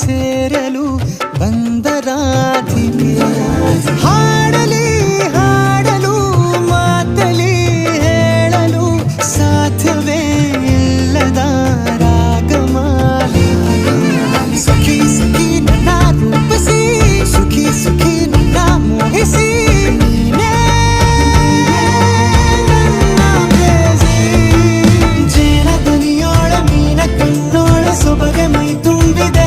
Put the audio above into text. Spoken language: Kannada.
ಸೇರಲು ಬಂದರಾಧಿಗೆ ಹಾಡಲಿ, ಹಾಡಲು, ಮಾತಲಿ ಹೇಳಲು ಸಾಧ್ಯವೇ ಇಲ್ಲದ ರಾಗಮಾಲಿ. ಸುಖಿ ಸುಖಿ, ನನ್ನ ರೂಪಿಸಿ, ಸುಖಿ ಸುಖಿ, ನನ್ನ ಮೋಹಿಸಿ. ತುಂಬಿದೆ.